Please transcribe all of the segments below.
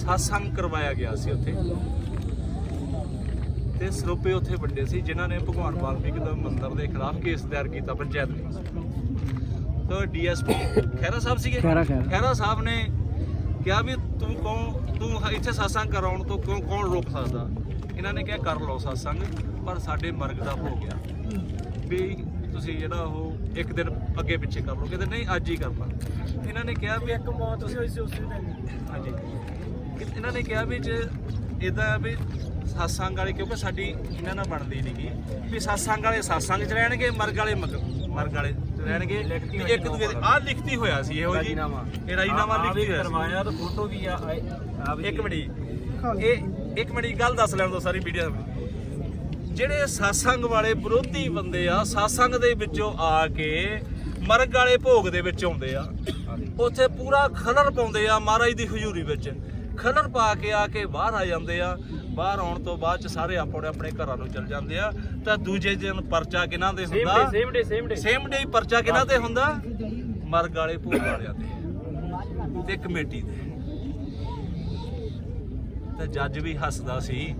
satsang ਕਰਵਾਇਆ ਗਿਆ ਸੀ ਉੱਥੇ। ਤੇ ਸਰੂਪੇ ਉੱਥੇ ਵੱਡੇ ਸੀ ਜਿਨ੍ਹਾਂ ਨੇ ਭਗਵਾਨ ਵਾਲਮੀਕ ਦਾ ਮੰਦਿਰ ਦੇ ਖਿਲਾਫ ਕੇਸ ਦਾਇਰ ਕੀਤਾ ਪੰਚਾਇਤ ਨੇ ਤਾਂ ਡੀਐਸਪੀ ਖਹਿਰਾ ਸਾਹਿਬ ਸੀਗੇ। ਖਹਿਰਾ ਸਾਹਿਬ ਨੇ ਕਿਹਾ ਵੀ ਤੂੰ ਕੌਣ ਤੂੰ ਇੱਥੇ satsang ਕਰਾਉਣ ਤੋਂ ਕੌਣ ਕੌਣ ਰੋਕ ਸਕਦਾ? ਇਹਨਾਂ ਨੇ ਕਿਹਾ ਕਰ ਲਓ satsang ਪਰ ਸਾਡੇ ਮਰਗ ਦਾ ਹੋ ਗਿਆ। ਵੀ ਤੁਸੀਂ ਜਿਹੜਾ ਉਹ ਇੱਕ ਦਿਨ ਅੱਗੇ ਪਿੱਛੇ ਕਰ ਲਓ। ਕਹਿੰਦੇ ਨਹੀਂ ਅੱਜ ਹੀ ਕਰਨਾ ਇਹਨਾਂ ਨੇ ਕਿਹਾ ਵੀ ਇੱਕ ਮੌਤ ਹੋਈ ਸੀ ਉਸ ਦਿਨ। ਹਾਂਜੀ। ਇਹਨਾਂ ਨੇ ਕਿਹਾ ਵੀ ਜੇ ਇਦਾਂ ਵੀ satsang ਵਾਲੇ ਕਿਉਂਕਿ ਸਾਡੀ ਇਹਨਾਂ ਨਾਲ ਬਣਦੀ ਨਹੀਂਗੀ ਵੀ satsang ਵਾਲੇ satsang ਚ ਰਹਿਣਗੇ ਮਰਗ ਵਾਲੇ ਮਗ- ਮਰਗ ਵਾਲੇ ਚ ਰਹਿਣਗੇ ਵੀ ਇੱਕ ਦੂਜੇ ਦੇ ਆਹ ਲਿਖਤੀ ਹੋਇਆ ਸੀ ਇਹੋ ਜੀ ਰਾਜੀਨਾਮਾ। ਇਹ ਰਾਜੀਨਾਮਾ ਆ ਵੀ ਲਿਖਤੀ ਹੋਇਆ ਸੀ। ਕਰਵਾਇਆ ਤਾਂ ਫੋਟੋ ਵੀ ਆ ਆ ਵੀ ਇੱਕ ਮਿੰਟ ਜੀ। ਇਹ ਇੱਕ ਮਿੰਟ ਜੀ, ਗੱਲ ਦੱਸ ਲੈਣ ਦੋ ਸਾਰੀ ਵੀਡੀਓ ਜਿਹੜੇ ਸਾਸੰਗ ਵਾਲੇ ਵਿਰੋਧੀ ਬੰਦੇ ਆ ਸਾਸੰਗ ਦੇ ਵਿੱਚੋਂ ਆ ਕੇ ਮਰਗ ਵਾਲੇ ਭੋਗ ਦੇ ਵਿੱਚ ਆਉਂਦੇ ਆ ਉੱਥੇ ਪੂਰਾ ਖਲਰ ਪਾਉਂਦੇ ਆ ਮਹਾਰਾਜ ਦੀ ਹਜ਼ੂਰੀ ਵਿੱਚ। ਖਲਰ ਪਾ ਕੇ ਆ ਕੇ ਬਾਹਰ ਆ ਜਾਂਦੇ ਆ। ਬਾਹਰ ਆਉਣ ਤੋਂ ਬਾਅਦ ਚ ਸਾਰੇ ਆਪਣੇ ਆਪਣੇ ਘਰਾਂ ਨੂੰ ਚਲ ਜਾਂਦੇ ਆ। ਤਾਂ ਦੂਜੇ ਦਿਨ ਪਰਚਾ ਕਿਹਨਾਂ ਦੇ ਹੁੰਦਾ? Same day same day same day ਪਰਚਾ ਕਿਹਨਾਂ ਤੇ ਹੁੰਦਾ? ਮਰਗ ਵਾਲੇ ਭੋਗ ਵਾਲਿਆਂ ਤੇ। ਤੇ ਕਮੇਟੀ ਦੇ ਤੇ ਜੱਜ ਵੀ ਹੱਸਦਾ ਸੀ।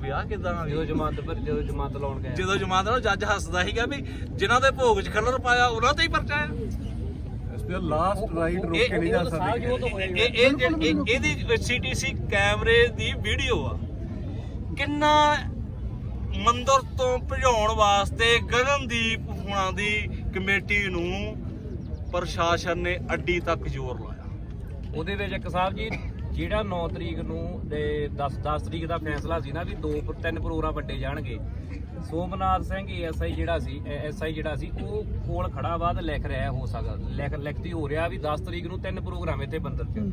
ਵਿਆਹ ਕਿਦਾਂ ਆ ਜਦੋਂ ਜਮਾਤ ਪਰ ਜਦੋਂ ਜਮਾਤ ਲਾਉਣ ਗਏ। ਜਦੋਂ ਜਮਾਤ ਨਾਲ ਜੱਜ ਹੱਸਦਾ ਸੀਗਾ ਵੀ ਜਿਨ੍ਹਾਂ ਦੇ ਭੋਗ 'ਚ ਖੱਲਰ ਪਾਇਆ ਉਹਨਾਂ ਤੇ ਹੀ ਪਰਚਾ ਆ। ਤੇ ਲਾਸਟ ਰਾਈਟ ਰੋਕ ਕੇ ਨਹੀਂ ਜਾ ਸਕਦੇ। ਇਹ ਇਹ ਜਿਹੜੀ- ਇਹ- ਇਹਦੀ ਸੀਟੀਸੀ ਕੈਮਰੇ ਦੀ ਵੀਡੀਓ ਆ। ਕਿੰਨਾ ਮੰਦਰ ਤੋਂ ਭਜਾਉਣ ਵਾਸਤੇ ਗਗਨਦੀਪ ਹੁਣਾਂ ਦੀ ਕਮੇਟੀ ਨੂੰ ਪ੍ਰਸ਼ਾਸਨ ਨੇ ਅੱਡੀ ਤੱਕ ਜ਼ੋਰ ਲਾਇਆ। ਉਹਦੇ ਵਿੱਚ ਇੱਕ ਸਾਹਿਬ ਜੀ ਜਿਹੜਾ 9 ਤਰੀਕ ਨੂੰ ਤੇ 10 10 ਤਰੀਕ ਦਾ ਫੈਸਲਾ ਸੀ ਨਾ ਵੀ ਦੋ ਤਿੰਨ ਪ੍ਰੋਗਰਾਮ ਵੱਡੇ ਜਾਣਗੇ। ਸੋਮਨਾਥ ਸਿੰਘ ਐਸਆਈ ਜਿਹੜਾ ਸੀ ਐਸਆਈ ਜਿਹੜਾ ਸੀ, ਉਹ ਕੋਲ ਖੜਾ ਬਾਅਦ ਲਿਖ ਰਿਹਾ, ਹੋ ਸਕਦਾ, ਲਿਖ, ਲਿਖਤੀ ਹੋ ਰਿਹਾ ਵੀ 10 ਤਰੀਕ ਨੂੰ ਤਿੰਨ ਪ੍ਰੋਗਰਾਮ ਇੱਥੇ ਬੰਦਰ ਚ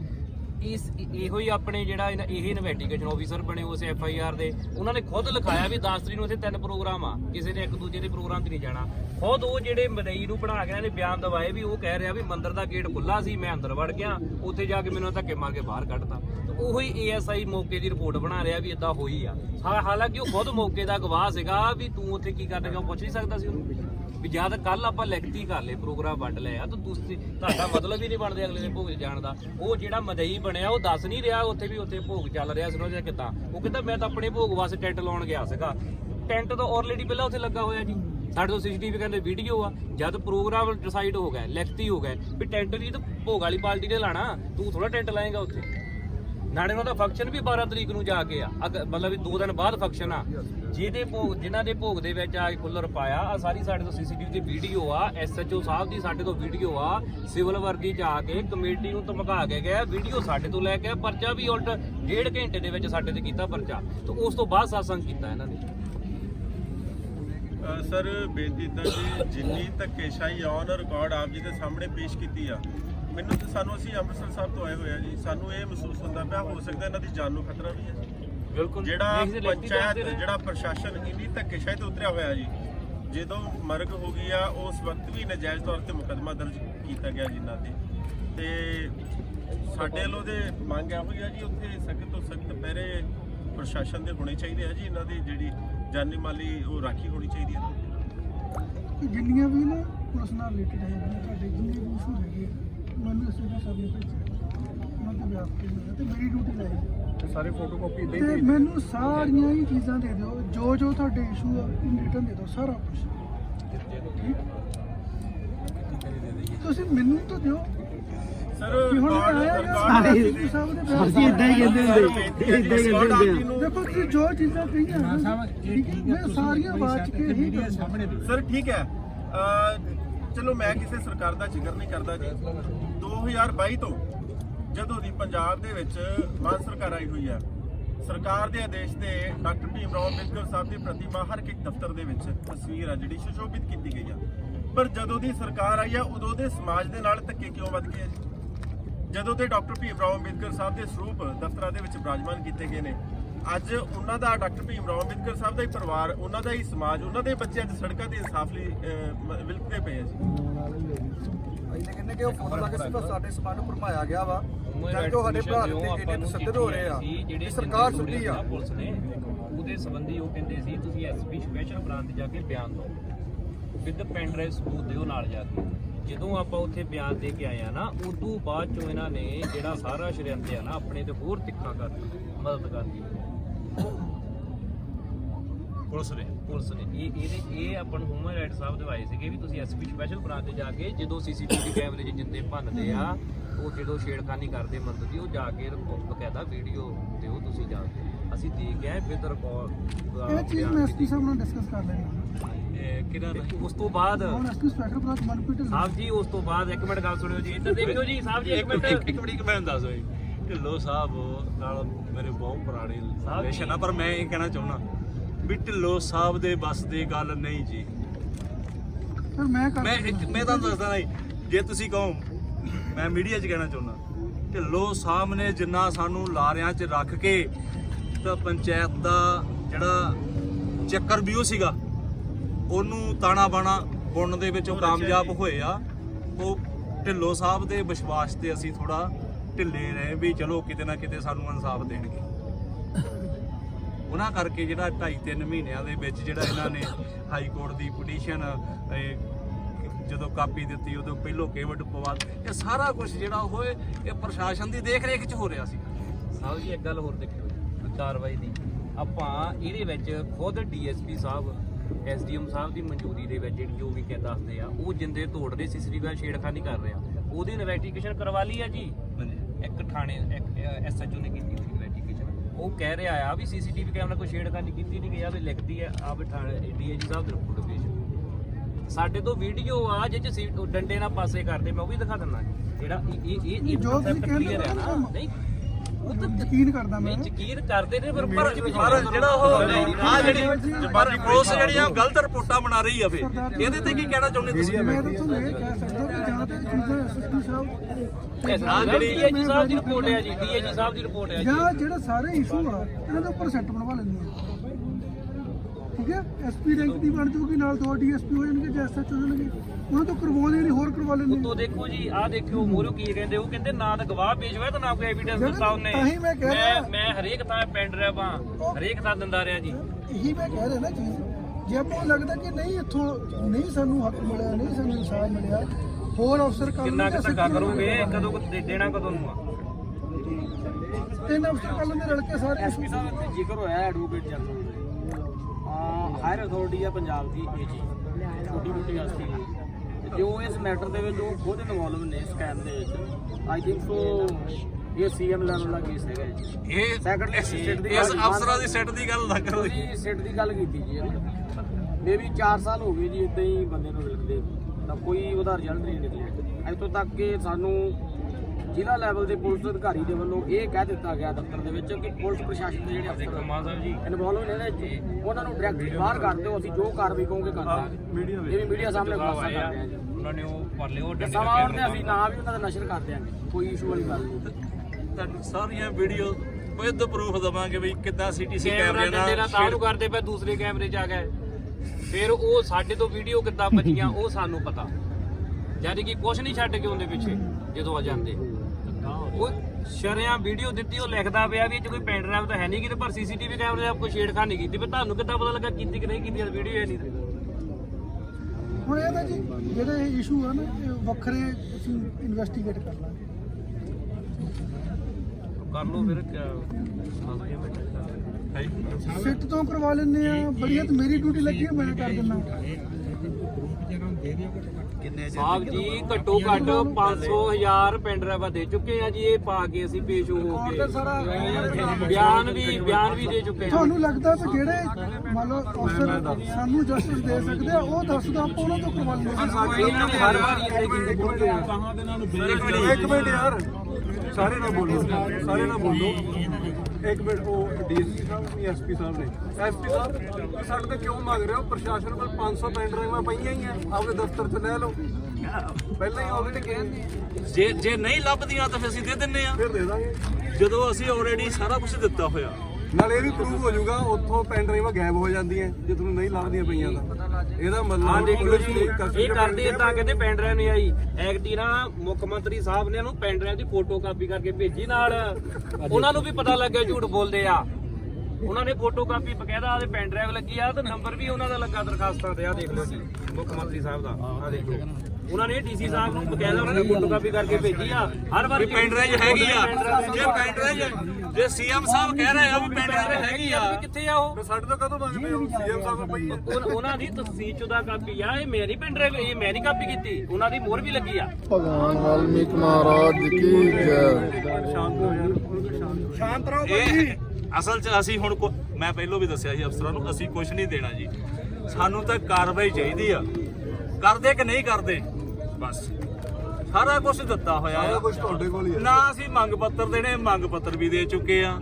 ਇਸ ਇਹੋ ਹੀ ਆਪਣੇ ਜਿਹੜਾ ਇਹ ਇਨਵੈਸਟੀਗੇਸ਼ਨ ਆਫੀਸਰ ਬਣੇ ਉਸ ਐਫ ਆਈ ਆਰ ਦੇ, ਉਹਨਾਂ ਨੇ ਖੁਦ ਲਿਖਾਇਆ ਵੀ 10 ਤਰੀਕ ਨੂੰ ਇੱਥੇ ਤਿੰਨ ਪ੍ਰੋਗਰਾਮ ਆ, ਕਿਸੇ ਨੇ ਇੱਕ ਦੂਜੇ ਦੇ ਪ੍ਰੋਗਰਾਮ ਤੇ ਨਹੀਂ ਜਾਣਾ। ਖੁਦ ਉਹ ਜਿਹੜੇ ਮਦਈ ਨੂੰ ਬਣਾ ਕੇ ਇਹਨਾਂ ਨੇ ਬਿਆਨ ਦਵਾਏ ਵੀ ਉਹ ਕਹਿ ਰਿਹਾ ਵੀ ਮੰਦਿਰ ਦਾ ਗੇਟ ਖੁੱਲਾ ਸੀ, ਮੈਂ ਅੰਦਰ ਵੜ ਗਿਆ, ਉੱਥੇ ਜਾ ਕੇ ਮੈਨੂੰ ਧੱਕੇ ਮਾਰ ਕੇ ਬਾਹਰ ਕੱਢਤਾ। ਤੇ ਉਹੀ ਏਐਸਆਈ ਮੌਕੇ ਦੀ ਰਿਪੋਰਟ ਬਣਾ ਰਿਹਾ ਵੀ ਇਦਾਂ ਹੋਈ ਆ। ਹਾਲਾਂਕਿ ਉਹ ਖੁਦ ਮੌਕੇ ਦਾ ਗਵਾਹ ਸੀਗਾ ਵੀ ਤੂੰ ਉੱਥੇ ਕੀ ਕਰ ਗਿਆ, ਉਹ ਪੁੱਛ ਨਹੀਂ ਸਕਦਾ ਸੀ ਉਹਨੂੰ। ਵੀ ਜਦ ਕੱਲ ਆਪਾਂ ਲਿਖਤੀ ਕਰ ਲਏ, ਪ੍ਰੋਗਰਾਮ ਵੰਡ ਲਏ ਆ, ਤਾਂ ਤੁਸੀਂ ਤੁਹਾਡਾ ਮਤਲਬ ਹੀ ਨਹੀਂ ਬਣਦੇ ਅਗਲੇ ਦੇ ਭੋਗ 'ਚ ਜਾਣ ਦਾ। ਉਹ ਜਿਹੜਾ ਮਦਈ ਬਣਿਆ, ਉਹ ਦੱਸ ਨਹੀਂ ਰਿਹਾ, ਉੱਥੇ ਵੀ ਉੱਥੇ ਭੋਗ ਚੱਲ ਰਿਹਾ ਸੀ ਉਹਦੇ ਕਿਦਾਂ। ਉਹ ਕਹਿੰਦਾ, ਮੈਂ ਤਾਂ ਆਪਣੇ ਭੋਗ ਵਾਸਤੇ ਟੈਂਟ ਲਾਉਣ ਗਿਆ ਸੀਗਾ। ਟੈਂਟ ਤਾਂ ਆਲਰੇਡੀ ਪਹਿਲਾਂ ਉੱਥੇ ਲੱਗਾ ਹੋਇਆ ਜੀ। ਸਾਡੇ ਤੋਂ ਸੀਸੀਟੀਵੀ ਕਹਿੰਦੇ ਵੀਡੀਓ ਆ। ਜਦ ਪ੍ਰੋਗਰਾਮ ਡਿਸਾਈਡ ਹੋ ਗਿਆ, ਲਿਖਤੀ ਹੋ ਗਿਆ, ਵੀ ਟੈਂਟ ਦੀ ਤਾਂ ਭੋਗ ਵਾਲੀ ਪਾਰਟੀ ਨੇ ਲਾਣਾ, ਤੂੰ ਥੋੜਾ ਟੈਂਟ ਲਾਏਗਾ ਉੱਥੇ। ਨਾਲੇ ਉਹਨਾਂ ਦਾ ਫੰਕਸ਼ਨ ਵੀ 12 ਤਰੀਕ ਨੂੰ ਜਾ ਕੇ ਆ। ਅਗ- ਮਤਲਬ ਵੀ 2 ਦਿਨ ਬਾਅਦ ਫੰਕਸ਼ਨ ਆ। ਜਿਹਦੇ ਭੋਗ ਜਿਨ੍ਹਾਂ ਦੇ ਭੋਗ ਦੇ ਵਿੱਚ ਆ ਕੇ ਪਾਇਆ ਆ ਸਾਰੀ ਸਾਡੇ ਤੋਂ ਸੀਸੀਟੀਵੀ ਦੀ ਵੀਡੀਓ ਆ ਐਸਐਚਓ ਸਾਹਿਬ ਦੀ ਸਾਡੇ ਤੋਂ ਵੀਡੀਓ ਆ, ਸਿਵਲ ਵਰਦੀ ਚ ਆ ਕੇ ਕਮੇਟੀ ਨੂੰ ਧਮਕਾ ਕੇ ਗਿਆ ਵੀਡੀਓ ਸਾਡੇ ਤੋਂ ਲੈ ਕੇ ਪਰਚਾ ਵੀ ਉਲਟ ਡੇਢ ਘੰਟੇ ਦੇ ਵਿੱਚ ਸਾਡੇ ਤੇ ਕੀਤਾ ਪਰਚਾ। ਤੇ ਉਸ ਤੋਂ ਬਾਅਦ satsang ਕੀਤਾ ਇਹਨਾਂ ਨੇ। ਸਰ, ਬੇਨਤੀ ਤਾਂ ਜੀ, ਜਿੰਨੀ ਧੱਕੇਸ਼ਾਹੀ ਔਨ ਰਿਕਾਰਡ ਆਪ ਜੀ ਦੇ ਸਾਹਮਣੇ ਪੇਸ਼ ਕੀਤੀ ਆ, ਮੈਨੂੰ ਤੇ ਸਾਨੂੰ ਅਸੀਂ ਅੰਮ੍ਰਿਤਸਰ ਸਾਹਿਬ ਤੋਂ ਆਏ ਹੋਏ ਆ ਜੀ, ਸਾਨੂੰ ਇਹ ਮਹਿਸੂਸ ਹੁੰਦਾ ਪਿਆ, ਹੋ ਸਕਦਾ ਇਹਨਾਂ ਦੀ ਜਾਨ ਨੂੰ ਖਤਰਾ ਵੀ ਹੈ ਬਿਲਕੁਲ। ਜਿਹੜਾ ਪੰਚਾਇਤ ਜਿਹੜਾ ਪ੍ਰਸ਼ਾਸਨ ਇੰਨੀ ਧੱਕੇਸ਼ਾਹੀ ਤੇ ਉਤਰਿਆ ਹੋਇਆ ਜੀ ਜਦੋਂ ਮਰਗ ਹੋ ਗਈ ਆ ਉਸ ਵਕਤ ਵੀ ਨਜਾਇਜ਼ ਤੌਰ ਤੇ ਮੁਕੱਦਮਾ ਦਰਜ ਕੀਤਾ ਗਿਆ ਜਿਨ੍ਹਾਂ ਤੇ। ਤੇ ਸਾਡੇ ਵੱਲੋਂ ਦੇ ਮੰਗ ਇਹੋ ਹੀ ਆ ਜੀ ਉੱਥੇ ਸਖਤ ਤੋਂ ਸਖਤ ਪਹਿਰੇ ਪ੍ਰਸ਼ਾਸਨ ਦੇ ਹੋਣੇ ਚਾਹੀਦੇ ਆ ਜੀ ਇਹਨਾਂ ਦੀ ਜਿਹੜੀ ਜਾਨੀ ਮਾਲੀ ਉਹ ਰਾਖੀ ਹੋਣੀ ਚਾਹੀਦੀ ਹੈ ਜਿੰਨੀਆਂ ਵੀ ਨਾ ਪੁਲਿਸ ਨਾਲ ਰਿਲੇਟਡ ਹੈ ਤੁਹਾਡੇ ਜਿੰਨੇ ਵੀ ਇਸ਼ੂ ਹੈਗੇ ਆ, ਮੈਨੂੰ ਇਸ ਦੇ ਸਭ ਨੇ ਭੇਜਿਆ। ਮੈਂ ਤੇ ਵਿਆਪ ਕੇ ਤੇ ਮੇਰੀ ਡਿਊਟੀ ਲਾਈ। ਸਾਰੇ ਫੋਟੋ ਕਾਪੀ ਇਦਾਂ ਤੇ ਹੀ ਮੈਨੂੰ ਸਾਰੀਆਂ ਹੀ ਚੀਜ਼ਾਂ ਦੇ ਦਿਓ। ਜੋ ਜੋ ਤੁਹਾਡੇ ਇਸ਼ੂ ਆ ਇਨ ਰਿਟਰਨ ਦੇ ਦਿਓ ਸਾਰਾ ਕੁਝ ਤੁਸੀਂ ਮੈਨੂੰ ਤਾਂ ਦਿਓ। ਸਰ ਕਿ ਹੁਣ ਰਿਕਾਰਡ ਆਇਆ ਸਾਹਿਬ ਦੇ ਬਿਆਨ ਅਸੀਂ ਇਦਾਂ ਹੀ ਕਹਿੰਦੇ ਹੁੰਦੇ। ਇਦਾਂ ਹੀ ਕਹਿੰਦੇ ਹੁੰਦੇ ਆ। ਦੇਖੋ ਤੁਸੀਂ ਜੋ ਚੀਜ਼ਾਂ ਕਹੀਆਂ ਨਾ, ਠੀਕ ਹੈ? ਮੈਂ ਸਾਰੀਆਂ ਬਾਤ ਕੇ ਹੀ ਕਰੂੰਗਾ। ਸਰ ਠੀਕ ਹੈ। ਅਹ, ਚਲੋ ਮੈਂ ਕਿਸੇ ਸਰਕਾਰ ਦਾ ਜ਼ਿਕਰ ਨਹੀਂ ਕਰਦਾ ਜੀ। 2022 ਤੋਂ ਜਦੋਂ ਦੀ ਪੰਜਾਬ ਦੇ ਵਿੱਚ ਮਾਨ ਸਰਕਾਰ ਆਈ ਹੋਈ ਹੈ, ਸਰਕਾਰ ਦੇ ਆਦੇਸ਼ ਤੇ ਡਾਕਟਰ ਭੀਮ ਰਾਓ ਅੰਬੇਦਕਰ ਸਾਹਿਬ ਦੀ ਪ੍ਰਤਿਮਾ ਹਰ ਇੱਕ ਦਫ਼ਤਰ ਦੇ ਵਿੱਚ ਤਸਵੀਰ ਆ ਜਿਹੜੀ ਸੁਸ਼ੋਭਿਤ ਕੀਤੀ ਗਈ ਆ। ਪਰ ਜਦੋਂ ਦੀ ਸਰਕਾਰ ਆਈ ਆ, ਉਦੋਂ ਦੇ ਸਮਾਜ ਦੇ ਨਾਲ ਧੱਕੇ ਕਿਉਂ ਵੱਧ ਗਏ ਆ ਜੀ? ਜਦੋਂ ਤੇ ਡਾਕਟਰ ਭੀਮ ਰਾਓ ਅੰਬੇਦਕਰ ਸਾਹਿਬ ਦੇ ਸਰੂਪ ਦਫ਼ਤਰਾਂ ਦੇ ਵਿੱਚ ਬਰਾਜਮਾਨ ਕੀਤੇ ਗਏ ਨੇ, ਅੱਜ ਉਹਨਾਂ ਦਾ ਡਾਕਟਰ ਭੀਮ ਰਾਓ ਅੰਬੇਦਕਰ ਸਾਹਿਬ ਦਾ ਹੀ ਪਰਿਵਾਰ, ਉਹਨਾਂ ਦਾ ਹੀ ਸਮਾਜ, ਉਹਨਾਂ ਦੇ ਬੱਚੇ ਅੱਜ ਸੜਕਾਂ ਤੇ ਇਨਸਾਫ ਲਈ ਵਿਲਕਦੇ ਪਏ ਆ ਜੀ। ਅਸੀਂ ਕਹਿੰਦੇ ਕਿ ਉਹ ਫੋਨ ਲਾ ਕੇ ਸਿੱਧਾ ਸਾਡੇ ਸਮਾਨ ਨੂੰ ਭਰਮਾਇਆ ਗਿਆ ਵਾ। ਜਦ ਸਾਡੇ ਭਰਾ ਦੇ ਉੱਤੇ ਇੰਨੇ ਤਸੱਦਦ ਹੋ ਰਹੇ ਆ ਜਿਹੜੇ ਸਰਕਾਰ ਸੁੱਤੀ ਆ। ਪੁਲਿਸ ਨੇ ਉਹਦੇ ਸੰਬੰਧੀ ਉਹ ਕਹਿੰਦੇ ਸੀ ਤੁਸੀਂ ਐਸਪੀ ਸਪੈਸ਼ਲ ਬ੍ਰਾਂਚ ਜਾ ਕੇ ਬਿਆਨ ਦਿਓ। ਵਿਦ ਪੈਨ ਡਰਾਈਵ ਸਬੂਤ ਦਿਓ ਨਾਲ ਜਾ ਕੇ। ਜਦੋਂ ਆਪਾਂ ਉੱਥੇ ਬਿਆਨ ਦੇ ਕੇ ਆਏ ਆ ਨਾ ਉਦੋਂ ਬਾਅਦ ਚੋਂ ਇਹਨਾਂ ਨੇ ਜਿਹੜਾ ਸਾਰਾ ਸ਼ਰਿਆੰਤ ਆ ਨਾ ਆਪਣੇ ਤੇ ਹੋਰ ਤਿੱਖਾ ਕਰ ਮਦਦ ਕਰਦੀ ਪੁਲਿਸ ਨੇ ਪੁਲਿਸ ਨੇ। ਇਹ ਇਹਦੇ ਇਹ ਆਪਾਂ ਨੂੰ ਹਿਊਮਨ ਰਾਈਟ ਸਾਹਿਬ ਦਿਵਾਏ ਸੀਗੇ ਵੀ ਤੁਸੀਂ ਐਸਪੀ ਸਪੈਸ਼ਲ ਬ੍ਰਾਂਚ ਤੇ ਜਾ ਕੇ ਜਦੋਂ ਸੀਸੀਟੀਵੀ ਕੈਮਰੇ 'ਚ ਜਿੰਦੇ ਭੰਨਦੇ ਆ ਉਹ ਜਦੋਂ ਛੇੜਖਾਨੀ ਕਰਦੇ ਮੰਦ ਦੀ ਉਹ ਜਾ ਕੇ ਬਕਾਇਦਾ ਵੀਡੀਓ ਦਿਓ ਤੁਸੀਂ ਜਾ ਕੇ। ਅਸੀਂ ਦੇ ਆਏ ਵਿਦ ਰਿਕਾਰਡ ਇਹ ਚੀਜ਼ ਮੈਂ ਐਸਪੀ ਸਾਹਿਬ ਨਾਲ ਡਿਸਕਸ ਕਰ ਲੈਣੀ ਕਿਹੜਾ ਉਸ ਤੋਂ ਬਾਅਦ ਹੁਣ SP special branch Manpreet Dhillon ਸਾਹਿਬ ਜੀ ਉਸ ਤੋਂ ਬਾਅਦ ਇੱਕ ਮਿੰਟ ਗੱਲ ਸੁਣਿਓ ਜੀ ਇੱਧਰ ਦੇਖਿਓ ਜੀ ਸਾਹਿਬ ਜੀ ਇੱਕ ਇੱਕ ਮਿੰਟ। ਇੱਕ ਮਿੰਟ ਇੱਕ ਮੈਂ ਦੱਸ ਹੋਈ ਢਿੱਲੋਂ ਸਾਹਿਬ ਨਾਲ ਮੇਰੇ ਬਹੁਤ ਪੁਰਾਣੇ ਰਿਲੇਸ਼ਨ ਆ ਪਰ ਮੈਂ ਇਹ ਕਹਿਣਾ ਚਾਹੁੰਦਾ ਵੀ ਢਿੱਲੋਂ ਸਾਹਿਬ ਦੇ ਬਸ ਦੀ ਗੱਲ ਨਹੀਂ ਜੀ। ਫਿਰ ਮੈਂ ਕਰ ਮੈਂ ਇੱਕ- ਮੈਂ ਤੁਹਾਨੂੰ ਦੱਸਦਾ ਨਹੀਂ ਜੇ ਤੁਸੀਂ ਕਹੋ ਮੈਂ ਮੀਡੀਆ 'ਚ ਕਹਿਣਾ ਚਾਹੁੰਦਾ ਢਿੱਲੋਂ ਸਾਹਿਬ ਨੇ ਜਿੰਨਾ ਸਾਨੂੰ ਲਾਰਿਆਂ 'ਚ ਰੱਖ ਕੇ ਤਾਂ ਪੰਚਾਇਤ ਦਾ ਜਿਹੜਾ ਚੱਕਰ ਵੀ ਉਹ ਸੀਗਾ ਉਹਨੂੰ ਤਾਣਾ ਬਾਣਾ ਬੁਣਨ ਦੇ ਵਿੱਚ ਉਹ ਕਾਮਯਾਬ ਹੋਏ ਆ ਉਹ ਢਿੱਲੋਂ ਸਾਹਿਬ ਦੇ ਵਿਸ਼ਵਾਸ ਤੇ ਅਸੀਂ ਥੋੜਾ ਢਿੱਲੇ ਰਹੇ ਵੀ ਚਲੋ ਕਿਤੇ ਨਾ ਕਿਤੇ ਸਾਨੂੰ ਇਨਸਾਫ ਦੇਣਗੇ। ਉਹਨਾਂ ਕਰਕੇ ਜਿਹੜਾ 2.5 3 ਮਹੀਨਿਆਂ ਦੇ ਵਿੱਚ ਜਿਹੜਾ ਇਹਨਾਂ ਨੇ ਹਾਈ ਕੋਰਟ ਦੀ ਪਟੀਸ਼ਨ ਜਦੋਂ ਕਾਪੀ ਦਿੱਤੀ ਉਦੋਂ ਪਹਿਲੋਂ ਕੇਵਟ ਪਵਾ ਇਹ ਸਾਰਾ ਕੁਝ ਜਿਹੜਾ ਉਹ ਇਹ ਪ੍ਰਸ਼ਾਸਨ ਦੀ ਦੇਖ ਰੇਖ 'ਚ ਹੋ ਰਿਹਾ ਸੀ। ਸਾਹਿਬ ਜੀ ਇੱਕ ਗੱਲ ਹੋਰ ਦੇਖਿਓ ਕਾਰਵਾਈ ਦੀ ਆਪਾਂ ਇਹਦੇ ਵਿੱਚ ਖੁਦ ਡੀਐਸਪੀ ਸਾਹਿਬ ਐਸਡੀਐਮ ਸਾਹਿਬ ਦੀ ਮਨਜ਼ੂਰੀ ਦੇ ਵਿੱਚ ਜਿਹੜੀ ਜੋ ਵੀ ਕਹਿ ਦੱਸਦੇ ਆ ਉਹ ਜਿੰਦੇ ਤੋੜ ਰਹੇ ਸੀਸੀਟੀਵੀ ਛੇੜਖਾਨੀ ਕਰ ਰਹੇ। ਉਹਦੀ ਇਨਵੈਸਟੀਗੇਸ਼ਨ ਕਰਵਾ ਲਈ ਆ ਜੀ। ਇੱਕ ਥਾਣੇ ਇੱਕ ਐਸਐਚਓ ਨੇ ਕੀਤੀ। ਸੀ ਉਹ ਕਹਿ ਰਿਹਾ ਆ ਵੀ ਸੀਸੀਟੀਵੀ ਕੈਮਰਾ ਕੋਈ ਛੇੜਖਾਨੀ ਕੀਤੀ ਨਹੀਂ ਗਈ ਆ ਵੀ ਲਿਖਦੀ ਆ ਆ ਵੀ ਥਾਣੇ ਡੀਆਈਜੀ ਸਾਹਿਬ ਦੀ ਰਿਪੋਰਟ ਪੇਸ਼ ਸਾਡੇ ਤੋਂ ਵੀਡੀਓ ਆ ਜਿਹ ਚ ਡੰਡੇ ਨਾਲ ਪਾਸੇ ਕਰਦੇ ਮੈਂ ਉਹ ਵੀ ਦਿਖਾ ਦਿੰਦਾ। ਜਿਹੜਾ ਇਹ ਇਹ ਇਹ ਜੋ ਤੁਸੀਂ ਕਹਿੰਦੇ ਆ ਨਾ ਨਹੀਂ ਉਹ ਤਾਂ ਯਕੀਨ ਕਰਦਾ ਮੈਂ। ਯਕੀਨ ਕਰਦੇ ਨੇ ਪਰ ਪਰ ਜਿਹੜਾ ਉਹ ਆ ਜਿਹੜੀ ਪਰ ਪੁਲਿਸ ਜਿਹੜੀਆਂ ਗਲਤ ਰਿਪੋਰਟਾਂ ਬਣਾ ਰਹੀ ਆ ਫੇ ਇਹਦੇ ਤੇ ਕੀ ਕਹਿਣਾ ਚਾਹੁੰਦੇ ਤੁਸੀਂ? ਮੈਂ ਤਾਂ ਤੁਹਾਨੂੰ ਇਹ ਕਹਿ ਸਕਦਾ ਸਾਹਿਬ ਜਿਹੜੀ ਡੀਏਜੀ ਸਾਹਿਬ ਦੀ ਰਿਪੋਰਟ ਹੈ ਜੀ ਡੀਏਜੀ ਸਾਹਿਬ ਦੀ ਰਿਪੋਰਟ ਹੈ ਜੀ। ਜਾਂ ਜਿਹੜਾ ਸਾਰੇ ਇਸ਼ੂ ਆ ਇਹਨਾਂ ਦੇ ਉੱਪਰ ਸੈੱਟ ਬਣਵਾ ਲੈਂਦੇ ਆ। ਠੀਕ ਹੈ? ਐਸਪੀ ਰੈਂਕ ਦੀ ਬਣ ਜੂਗੀ ਨਾਲ ਦੋ ਡੀਐਸਪੀ ਹੋ ਜਾਣਗੇ ਜਾਂ ਐਸਐਚ ਹੋ ਜਾਣਗੇ। ਉਹਨਾਂ ਤੋਂ ਕਰਵਾਉਂਦੇ ਨਹੀਂ ਹੋਰ ਕਰਵਾ ਲੈਂਦੇ ਉਤੋਂ ਦੇਖੋ ਜੀ ਆਹ ਦੇਖਿਓ ਮੋਰੋ ਕੀ ਕਹਿੰਦੇ ਉਹ ਕਹਿੰਦੇ ਨਾ ਤਾਂ ਗਵਾਹ ਪੇਸ਼ ਹੋਇਆ ਤੇ ਨਾ ਕੋਈ ਐਵੀਡੈਂਸ ਦਿੱਤਾ ਉਹਨੇ। ਮੈਂ। ਮੈਂ ਹਰੇਕ ਥਾਂ ਪੈਂਡ ਰਿਹਾ ਵਾਂ ਹਰੇਕ ਥਾਂ ਦਿੰਦਾ ਰਿਹਾ ਜੀ। ਇਹੀ ਮੈਂ ਕਹਿ ਰਿਹਾ ਨਾ ਚੀਜ਼ ਜੇ ਆਪਾਂ ਲੱਗਦਾ ਕਿ ਨਹੀਂ ਇੱਥੋਂ ਨਹੀਂ ਸਾਨੂੰ ਹੱਕ ਮਿਲਿਆ ਨਹੀਂ ਸਾਨੂੰ ਇਨਸਾਫ ਮਿਲਿਆ ਹੋਰ ਅਫਸਰ ਕਰ ਕਿੰਨਾ ਕੁ ਧੱਕਾ ਕਰੋਗੇ? ਕਦੋਂ ਕੁ ਦੇ- ਦੇਣਾ ਕਦੋਂ ਨੂੰ ਆ? ਤਿੰਨ ਅਫਸਰ ਕਰ ਲੈਂਦੇ ਰਲ ਕੇ ਸਾਰੇ ਐਸਪੀ ਸਾਹਿਬ ਇੱਥੇ ਜ਼ਿਕਰ ਹੋਇਆ ਐਡਵੋਕੇਟ ਜਨਰਲ ਆ ਹਾਇਰ ਅਥਾਰਟੀ ਆ ਪੰਜਾਬ ਦੀ ਇਹ ਜੀ ਛੋਟੀ ਮੋਟੀ ਹਸਤੀ ਦੀ ਤੇ ਜੋ ਇਸ ਮੈਟਰ ਦੇ ਵਿੱਚ ਉਹ ਖੁਦ ਇਨਵੋਲਵ ਨੇ ਸਕੈਮ ਦੇ ਵਿੱਚ। ਆਈ ਥਿੰਕ ਸੋ ਇਹ ਸੀਐਮ ਲੈਵਲ ਦਾ ਕੇਸ ਹੈਗਾ ਜੀ। ਇਹ Secretary State ਦੀ ਇਸ ਗੱਲ- ਅਫਸਰਾਂ ਦੀ ਸੈੱਟ ਦੀ ਗੱਲ ਨਾ ਕਰੋ ਜੀ ਤੁਸੀਂ ਸਿੱਟ ਦੀ ਗੱਲ ਕੀਤੀ ਜੀ। ਮੇਬੀ 4 ਸਾਲ ਹੋ ਗਏ ਜੀ ਇਦਾਂ ਹੀ ਬੰਦੇ ਨੂੰ ਲਿਖਦੇ ਤਾਂ ਕੋਈ ਉਹਦਾ ਰਿਜ਼ਲਟ ਨਹੀਂ ਨਿਕਲਿਆ। ਇੱਥੋਂ ਤੱਕ ਕਿ ਸਾਨੂੰ ਜ਼ਿਲ੍ਹਾ ਲੈਵਲ ਦੇ ਪੁਲਿਸ ਅਧਿਕਾਰੀ ਦੇ ਵੱਲੋਂ ਇਹ ਕਹਿ ਦਿੱਤਾ ਗਿਆ ਦਫ਼ਤਰ ਦੇ ਵਿੱਚ ਕਿ ਪੁਲਿਸ ਪ੍ਰਸ਼ਾਸਨ ਦੇ ਜਿਹੜੇ ਅਫਸਰ ਕਮਾਲ ਸਾਹਿਬ ਜੀ। ਇਨਵੋਲਵ ਨੇ ਇਹਦੇ ਵਿੱਚ ਉਹਨਾਂ ਨੂੰ ਡਾਇਰੈਕਟ ਬਾਹਰ ਕਰ ਦਿਓ ਅਸੀਂ ਜੋ ਕਾਰਵਾਈ ਕਹੋਗੇ ਕਰ ਦਾਂਗੇ। ਇਹ ਵੀ ਮੀਡੀਆ ਸਾਹਮਣੇ ਖੁਲਾਸਾ ਕਰ ਰਹੇ ਹਾਂ ਜੀ। ਉਹਨਾਂ ਨੇ ਉਹ ਪਰ ਲਿਓ ਡੰਡੇ ਸਮਾਂ ਤੇ ਅਸੀਂ ਨਾ ਵੀ ਉਹਨਾਂ ਦਾ ਨਸ਼ਰ ਕਰ ਦਿਆਂਗੇ ਕੋਈ ਇਸ਼ੂ ਵਾਲੀ ਗੱਲ ਨਹੀਂ। ਤੁਹਾਨੂੰ ਸਾਰੀਆਂ ਵੀਡੀਓ ਵਿਦ ਪ੍ਰੂਫ ਦਵਾਂਗੇ ਵੀ ਕਿੱਦਾਂ ਸੀਟੀਸੀ ਕੈਮਰਾ ਨਾਲ ਤਾਂ ਨੂੰ ਕਰਦੇ ਪਏ ਦੂਸਰੇ ਕੈਮਰੇ 'ਚ ਆ ਗਏ। ਫਿਰ ਉਹ ਸਾਡੇ ਤੋਂ ਵੀਡੀਓ ਕਿੱਦਾਂ ਬਚੀਆਂ ਉਹ ਸਾਨੂੰ ਪਤਾ। ਯਾਨੀ ਕਿ ਕੁਝ ਨਹੀਂ ਛੱਡ ਕੇ ਉਹਦੇ ਪਿੱਛੇ, ਜਦੋਂ ਆ ਜਾਂਦੇ। ਉਹ ਸ਼ਰਿਆਂ ਵੀਡੀਓ ਦਿੱਤੀ, ਉਹ ਲਿਖਦਾ ਪਿਆ ਵੀ ਇਹ 'ਚ ਕੋਈ ਪੈਨ ਡਰਾਈਵ ਤਾਂ ਹੈ ਨਹੀਂ ਕਿਤੇ, ਪਰ ਸੀਸੀਟੀਵੀ ਕੈਮਰੇ ਦਾ ਕੋਈ ਛੇੜਖਾਨੀ ਕੀਤੀ। ਪਰ ਤੁਹਾਨੂੰ ਕਿੱਦਾਂ ਪਤਾ ਲੱਗਾ ਕੀਤੀ ਕਿ ਨਹੀਂ ਕੀਤੀ ਵੀਡੀਓ ਹੈ ਨਹੀਂ? ਤੇ। ਹੁਣ ਇਹ ਤਾਂ ਜੀ, ਜਿਹੜੇ ਇਸ਼ੂ ਆ ਨਾ, ਇਹ ਵੱਖਰੇ ਅਸੀਂ ਇਨਵੈਸਟੀਗੇਟ ਕਰ ਕਰ ਲਓ ਫਿਰ ਕਿਆ ਸਿੱਟ ਤੋਂ ਕਰਵਾ ਲੈਂਦੇ ਆ ਬੜੀਆ ਤੇ ਮੇਰੀ ਡਿਊਟੀ ਲੱਗੀ ਹੈ ਮੈਂ ਕਰ ਦਿੰਦਾ ਸਾਹਿਬ ਜੀ ਘੱਟੋ ਘੱਟ 500000 ਪੈਨ ਡਰਾਈਵਾਂ ਦੇ ਚੁੱਕੇ ਆ ਜੀ ਇਹ ਪਾ ਕੇ ਅਸੀਂ ਪੇਸ਼ ਹੋ ਕੇ ਬਿਆਨ ਵੀ ਬਿਆਨ ਵੀ ਦੇ ਚੁੱਕੇ ਆ ਤੁਹਾਨੂੰ ਲੱਗਦਾ ਕਿ ਜਿਹੜੇ ਮੰਨ ਲਓ ਅਫਸਰ ਸਾਨੂੰ ਜਸਟਿਸ ਦੇ ਸਕਦੇ ਆ ਉਹ ਦੱਸ ਦੋ ਆਪਾਂ ਉਹਨਾਂ ਤੋਂ ਕਰਵਾ ਲੈਂਦੇ ਇਹਨਾਂ ਨੇ ਹਰ ਵਾਰੀ ਇੱਥੇ ਕੀ ਇੱਕ ਮਿੰਟ ਯਾਰ ਸਾਰੇ ਨਾ ਬੋਲੋ ਸਾਰੇ ਨਾ ਬੋਲੋ। ਇੱਕ ਮਿੰਟ ਉਹ ਡੀਐਸਪੀ ਸਾਹਿਬ ਨਹੀਂ ਐਸਪੀ ਸਾਹਿਬ ਨੇ। ਐਸਪੀ ਸਾਹਿਬ ਸਾਡੇ ਤੇ ਕਿਉਂ ਮੰਗ ਰਹੇ ਹੋ? ਪ੍ਰਸ਼ਾਸਨ ਕੋਲ 500 ਪੈਨ ਡਰਾਈਵਾਂ ਪਈਆਂ ਹੀ ਆ। ਆਪਣੇ ਦਫ਼ਤਰ 'ਚ ਲੈ ਲਓ। ਪਹਿਲਾਂ ਹੀ ਆਲਰੇਡੀ ਕਹਿੰਦੇ ਜੇ ਜੇ ਨਹੀਂ ਲੱਭਦੀਆਂ ਤਾਂ ਫਿਰ ਅਸੀਂ ਦੇ ਦਿੰਨੇ ਆ ਫਿਰ ਦੇ ਦਾਂਗੇ। ਜਦੋਂ ਅਸੀਂ ਆਲਰੇਡੀ ਸਾਰਾ ਕੁਝ ਦਿੱਤਾ ਹੋਇਆ ਨਾਲ ਇਹ ਵੀ ਪ੍ਰੂਵ ਹੋ ਜਾਊਗਾ ਉੱਥੋਂ ਪੈਨ ਡਰਾਈਵਾਂ ਗਾਇਬ ਹੋ ਜਾਂਦੀਆਂ ਜੇ ਤੁਹਾਨੂੰ ਨਹੀਂ ਲੱਭਦੀਆਂ ਪਈਆਂ ਤਾਂ। ਇਹਦਾ ਮਤਲਬ ਹਾਂ ਦੇਖੋ ਜੀ ਇਹ ਕਰਦੇ ਤਾਂ ਕਹਿੰਦੇ ਪੈਨ ਡਰਾਈਵ ਨਹੀਂ ਆਈ। ਐਕਟੀ ਨਾ ਮੁੱਖ ਮੰਤਰੀ ਸਾਹਿਬ ਨੇ ਉਹਨੂੰ ਪੈਨ ਡਰਾਈਵ ਦੀ ਫੋਟੋ ਕਾਪੀ ਕਰਕੇ ਭੇਜੀ ਨਾਲ। ਉਹਨਾਂ ਨੂੰ ਵੀ ਪਤਾ ਲੱਗਿਆ ਝੂਠ ਬੋਲਦੇ ਆ। ਉਹਨਾਂ ਨੇ ਫੋਟੋ ਕਾਪੀ ਬਕਾਇਦਾ ਉਹਦੇ ਪੈਨ ਡਰਾਈਵ ਲੱਗੀ ਆ ਤੇ ਨੰਬਰ ਵੀ ਉਹਨਾਂ ਦਾ ਲੱਗਾ ਦਰਖਾਸਤਾਂ ਤੇ ਆ ਦੇਖ ਲਓ ਜੀ ਮੁੱਖ ਮੰਤਰੀ ਸਾਹਿਬ ਦਾ ਆ ਦੇਖੋ। ਉਹਨਾਂ ਨੇ ਡੀਸੀ ਸਾਹਿਬ ਨੂੰ ਬਕਾਇਦਾ ਉਹਨਾਂ ਨੇ ਫੋਟੋਕਾਪੀ ਕਰਕੇ ਭੇਜੀ ਆ। ਹਰ ਵਾਰ ਪੈਨ ਡਰਾਈਵ ਹੈਗੀ ਆ। ਜੇ ਪੈਨ ਡਰਾਈਵ ਜੇ ਸੀਐਮ ਸਾਹਿਬ ਕਹਿ ਰਹੇ ਆ ਵੀ ਪੈਨ ਡਰਾਈਵ ਹੈਗੀ ਆ ਕਿੱਥੇ ਆ ਉਹ? ਸਾਡੇ ਤੋਂ ਕਦੋਂ ਮੰਗਦੇ ਹੋ ਸੀਐਮ ਸਾਹਿਬ ਨੂੰ ਪਈ ਉਹ- ਉਹਨਾਂ ਦੀ ਤਸਦੀਕ ਚੁਦਾ ਕਾਪੀ ਆ ਇਹ ਮੇਰੀ ਪੈਨ ਡਰਾਈਵ ਇਹ ਮੈਂ ਨਹੀਂ ਕਾਪੀ ਕੀਤੀ ਉਹਨਾਂ ਦੀ ਮੋਹਰ ਵੀ ਲੱਗੀ ਆ। ਭਗਵਾਨ ਵਾਲਮੀਕ ਮਹਾਰਾਜ ਕੀ ਜੈ। ਸ਼ਾਂਤ ਹੋ ਯਾਰ ਸ਼ਾਂਤ ਸ਼ਾਂਤ ਰਹੋ ਅਸਲ 'ਚ ਅਸੀਂ ਹੁਣ ਮੈਂ ਪਹਿਲਾਂ ਵੀ ਦੱਸਿਆ ਸੀ ਅਫਸਰਾਂ ਨੂੰ ਅਸੀਂ ਕੁਝ ਨਹੀਂ ਦੇਣਾ ਜੀ। ਸਾਨੂੰ ਤਾਂ ਕਾਰਵਾਈ ਚਾਹੀਦੀ ਆ। ਕਰਦੇ ਕਿ ਨਹੀਂ ਕਰਦੇ? ਬਸ। ਸਾਰਾ ਕੁਝ ਦਿੱਤਾ ਹੋਇਆ ਸਾਰਾ ਕੁਝ ਤੁਹਾਡੇ ਕੋਲ ਹੀ ਹੈ ਨਾ ਅਸੀਂ ਮੰਗ ਪੱਤਰ ਦੇਣੇ ਮੰਗ ਪੱਤਰ ਵੀ ਦੇ ਚੁੱਕੇ ਆ।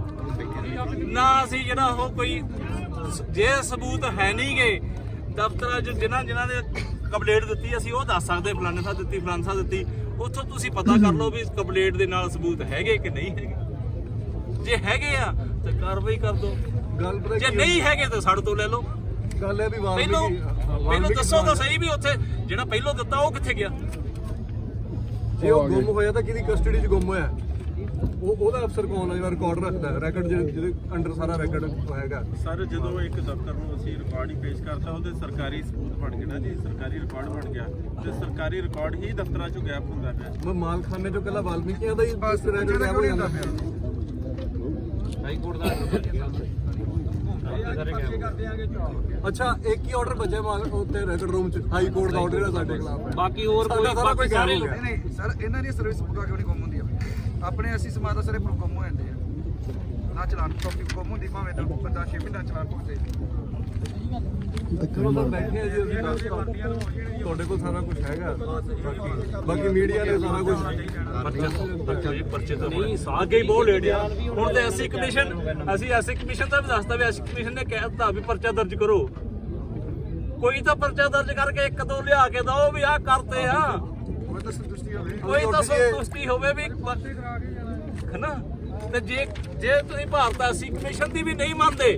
ਨਾ ਅਸੀਂ ਜਿਹੜਾ ਉਹ ਕੋਈ ਜੇ ਸਬੂਤ ਹੈ ਨਹੀਂਗੇ ਦਫ਼ਤਰਾਂ 'ਚ ਜਿਨ੍ਹਾਂ ਜਿਨ੍ਹਾਂ ਨੇ ਕੰਪਲੇਂਟ ਦਿੱਤੀ ਅਸੀਂ ਉਹ ਦੱਸ ਸਕਦੇ ਫਲਾਣੇ ਸਾਹਿਬ ਦਿੱਤੀ ਫਲਾਣੇ ਸਾਹਿਬ ਦਿੱਤੀ। ਉੱਥੋਂ ਤੁਸੀਂ ਪਤਾ ਕਰ ਲਓ ਵੀ ਕੰਪਲੇਂਟ ਦੇ ਨਾਲ ਸਬੂਤ ਹੈਗੇ ਕਿ ਨਹੀਂ ਹੈਗੇ। ਜੇ ਹੈਗੇ ਆ ਤੇ ਕਾਰਵਾਈ ਕਰ ਦਿਓ। ਜੇ ਨਹੀਂ ਹੈਗੇ ਤਾਂ ਸਾਡੇ ਤੋਂ ਲੈ ਲਓ। ਗੱਲ ਹੈ ਵੀ ਵਾਲਮੀਕੀ ਪਹਿਲਾਂ ਦੱਸੋ ਤਾਂ ਸਹੀ ਵੀ ਉੱਥੇ ਜਿਹੜਾ ਪਹਿਲਾਂ ਦਿੱਤਾ ਉਹ ਕਿੱਥੇ ਗਿਆ? ਜੇ ਉਹ ਗੁੰਮ ਹੋਇਆ ਤਾਂ ਕਿਹਦੀ ਕਸਟਡੀ 'ਚ ਗੁੰਮ ਹੋਇਆ? ਉਹ ਉਹਦਾ ਅਫਸਰ ਕੌਣ ਹੈ ਜਿਹੜਾ ਰਿਕਾਰਡ ਰੱਖਦਾ ਰੈਕੋਰਡ ਜਿਹਦੇ ਅੰਡਰ ਸਾਰਾ ਰੈਕੋਰਡ ਹੋਏਗਾ ਸਰ ਜਦੋਂ ਇੱਕ ਦਫ਼ਤਰ ਨੂੰ ਅਸੀਂ ਰਿਕਾਰਡ ਹੀ ਪੇਸ਼ ਕਰਤਾ ਉਹਦੇ ਸਰਕਾਰੀ ਸਬੂਤ ਬਣ ਗਿਆ ਨਾ ਜੀ। ਸਰਕਾਰੀ ਰਿਕਾਰਡ ਬਣ ਗਿਆ। ਤੇ ਸਰਕਾਰੀ ਰਿਕਾਰਡ ਹੀ ਦਫ਼ਤਰਾਂ 'ਚੋਂ ਗਾਇਬ ਹੁੰਦਾ ਪਿਆ। ਮੈਂ ਮਾਲਖਾਨੇ ਚੋਂ ਕੱਲਾ ਵਾਲਮੀਕੀਆਂ ਦਾ ਹੀ ਬਸ ਰੈਕੋਰਡ ਗਾਇਬ ਹੋ ਜਾਂਦਾ ਹਾਈ ਕੋਰਟ ਦਾ ਅੱਛਾ ਇੱਕ ਹੀ ਆਰਡਰ ਬਚਿਆ ਮਾਲ ਉੱਤੇ ਰੈਕੋਰਡ ਰੂਮ 'ਚ। ਹਾਈ ਕੋਰਟ ਦਾ ਆਰਡਰ ਹੈ ਸਾਡੇ ਖਿਲਾਫ। ਹੈ ਬਾਕੀ ਹੋਰ ਕੋਈ ਸਾਡਾ ਸਾਰਾ ਬਾਕੀ ਕੋਈ ਸਾਰੇ ਗਾਇਬ ਹੋ ਗਿਆ। ਨਹੀਂ ਨਹੀਂ ਸਰ ਇਹਨਾਂ ਦੀ ਸਰਵਿਸ ਬੁੱਕਾਂ ਕਿਉਂ ਨਹੀਂ ਗੁੰਮ ਹੁੰਦੀਆਂ ਆਪਣੇ। ਅਸੀਂ ਸਮਾਜ ਦਾ ਸਾਰੇ ਗੁੰਮ ਹੋ ਜਾਂਦੇ ਆ। ਨਾ ਚਲਾਨ ਕਾਪੀ ਗੁੰਮ ਹੁੰਦੀ ਭਾਵੇਂ ਤਾਂ ਬੰਦਾ 6 ਮਹੀਨਾ ਚਲਾਨ ਭੁਗਤੇ ਚਲੋ ਸਰ ਬੈਠੇ ਆ ਜੀ ਅਸੀਂ ਬਸ ਤੁਹਾਡੇ ਕੋਲ ਸਾਰਾ ਕੁਝ ਹੈਗਾ। ਬਾਕੀ ਬਾਕੀ ਮੀਡੀਆ ਨੇ ਸਾਰਾ ਕੁਝ ਪਰਚੇ ਪਰਚੇ ਤਾਂ ਨਹੀਂ ਅੱਗੇ ਹੀ ਬਹੁਤ ਲੇਟ ਆ। ਹੁਣ ਤੇ ਐਸਸੀ ਕਮਿਸ਼ਨ ਅਸੀਂ ਐਸਸੀ ਕਮਿਸ਼ਨ ਦਾ ਵੀ ਦੱਸਤਾ ਵੀ ਐਸਸੀ ਕਮਿਸ਼ਨ ਨੇ ਕਹਿ ਦਿੱਤਾ ਵੀ ਪਰਚਾ ਦਰਜ ਕਰੋ। ਕੋਈ ਤਾਂ ਪਰਚਾ ਦਰਜ ਕਰਕੇ ਇੱਕ ਦੋ ਲਿਆ ਕੇ ਦੋ ਵੀ ਆਹ ਕਰਤੇ ਆ। ਉਹ ਤਾਂ ਸੰਤੁਸ਼ਟੀ ਹੋਵੇ। ਕੋਈ ਤਾਂ ਸੰਤੁਸ਼ਟੀ ਹੋਵੇ ਵੀ ਹੈਨਾ? ਤੇ ਜੇ ਜੇ ਤੁਸੀਂ ਭਾਰਤ ਐਸਸੀ ਕਮਿਸ਼ਨ ਦੀ ਵੀ ਨਹੀਂ ਮੰਨਦੇ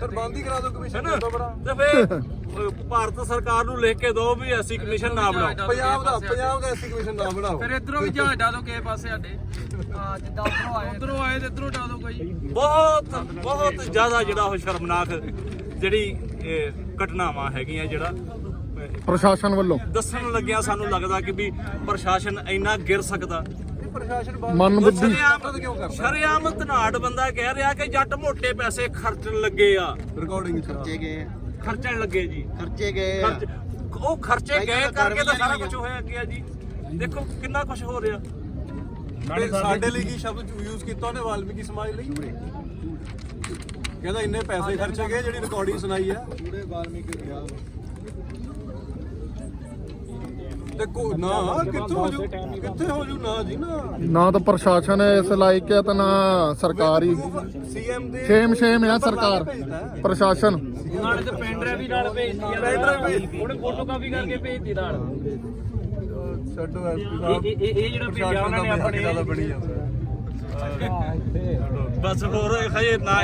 ਸਰ ਬੰਦ ਹੀ ਕਰਾ ਦਿਓ ਕਮਿਸ਼ਨ ਹੈਨਾ ਤੋਂ ਬੜਾ। ਤੇ ਫਿਰ ਅਹ, ਭਾਰਤ ਸਰਕਾਰ ਨੂੰ ਲਿਖ ਕੇ ਦਿਓ ਵੀ ਐਸਸੀ ਕਮਿਸ਼ਨ ਨਾ ਬਣਾਓ। ਪੰਜਾਬ ਦਾ ਪੰਜਾਬ ਦਾ ਐਸੀ ਕਮਿਸ਼ਨ ਨਾ ਬਣਾਓ। ਫਿਰ ਇਧਰੋਂ ਵੀ ਜਹਾਜ਼ ਡਾ ਦੋ ਕਿਸੇ ਪਾਸੇ ਸਾਡੇ। ਹਾਂ ਜਿੱਦਾਂ ਉਧਰੋਂ ਆਏ। ਉਧਰੋਂ ਆਏ ਤੇ ਇਧਰੋਂ ਡਾ ਦੋ ਕੋਈ। ਬਹੁਤ ਬਹੁਤ ਜ਼ਿਆਦਾ ਜਿਹੜਾ ਉਹ ਸ਼ਰਮਨਾਕ ਜਿਹੜੀ ਇਹ, ਘਟਨਾਵਾਂ ਹੈਗੀਆਂ ਜਿਹੜਾ ਅਹ, ਪ੍ਰਸ਼ਾਸਨ ਵੱਲੋਂ। ਦੱਸਣ ਲੱਗਿਆ ਸਾਨੂੰ ਲੱਗਦਾ ਕਿ ਵੀ ਪ੍ਰਸ਼ਾਸਨ ਇੰਨਾ ਗਿਰ ਸਕਦਾ। ਪ੍ਰਸ਼ਾਸਨ ਬੰਦ ਮਨ ਬੁੱਧੀ। ਸ਼ਰੇਆਮ ਕਿਉਂ ਕਰਦਾ? ਸ਼ਰੇਆਮ ਧਨਾੜ ਬੰਦਾ ਕਹਿ ਰਿਹਾ ਕਿ ਜੱਟ ਮੋਟੇ ਪੈਸੇ ਖਰਚਣ ਲੱਗੇ ਆ। ਰਿਕਾਰਡਿੰਗ ਚ ਗਏ ਖਰਚਣ ਲੱਗੇ ਜੀ। ਖਰਚੇ ਗਏ ਖਰਚ ਉਹ ਖਰਚੇ ਗਏ ਕਰਕੇ ਤਾਂ ਸਾਰਾ ਕੁਝ ਹੋਇਆ ਗਿਆ ਜੀ? ਦੇਖੋ ਕਿੰਨਾ ਕੁਝ ਹੋ ਰਿਹਾ। ਸਾਡੇ ਲਈ ਕੀ ਸ਼ਬਦ ਯੂਜ਼ ਕੀਤਾ ਉਹਨੇ? ਵਾਲਮੀਕੀ ਸਮਾਜ ਲਈ? ਕਹਿੰਦਾ ਇੰਨੇ ਪੈਸੇ ਖਰਚੇ ਗਏ ਜਿਹੜੀ ਰਿਕਾਰਡਿੰਗ ਸੁਣਾਈ ਹੈ ਪੂਰੇ ਵਾਲਮੀਕੀ ਗਿਆ ਤੇ ਕੋ ਨਾ ਕਿੱਥੇ ਹੋ ਜੂ? ਕਿੱਥੇ ਹੋ ਜੂ ਨਾ ਜੀ ਨਾ? ਨਾ ਤਾਂ ਪ੍ਰਸ਼ਾਸਨ ਇਸ ਲਾਇਕ ਹੈ ਤਾਂ ਨਾ ਸਰਕਾਰੀ ਸੀਐਮ ਦੇ ਸ਼ੇਮ ਸ਼ੇਮ ਆ ਸਰਕਾਰ ਪ੍ਰਸ਼ਾਸਨ। ਉਹਨਾਂ ਨੇ ਤੇ ਪੈਨ ਡਰਾਈਵ ਵੀ ਨਾਲ ਭੇਜਦੀ ਆ। ਡਰਾਈਵ ਭੇਜਤੀ। ਉਹਨੇ ਫੋਟੋਕਾਪੀ ਕਰਕੇ ਭੇਜਤੀ ਨਾਲ। ਛੱਡੋ ਐਸਪੀ ਇਹ ਸਾਹਿਬ ਇਹ- ਜਿਹੜਾ ਉਹਨਾਂ ਨੇ ਆਪਣੇ ਬਣੀ ਜਾਂਦਾ ਬਸ ਹੋਰ ਹਜੇ ਨਾ